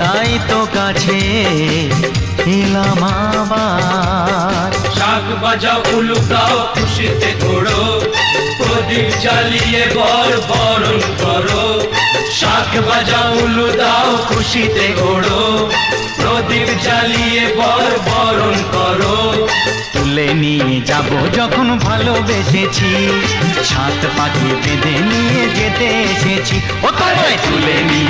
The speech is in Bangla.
তাই তো কাছে এলাম আবার। শাক বাজাও উলু দাও খুশিতে ঘোড়ো প্রদীপ জ্বালিয়ে বর বরণ করো। শাক বাজাও উলু দাও খুশিতে ঘোড়ো প্রদীপ জ্বালিয়ে বর বরণ করো। তুলে নিয়ে যাব যখন ভালোবেসেছি। সাত পাখি বেঁধে নিয়ে যেতে এসেছি। ও তোমায় তুলে নিয়ে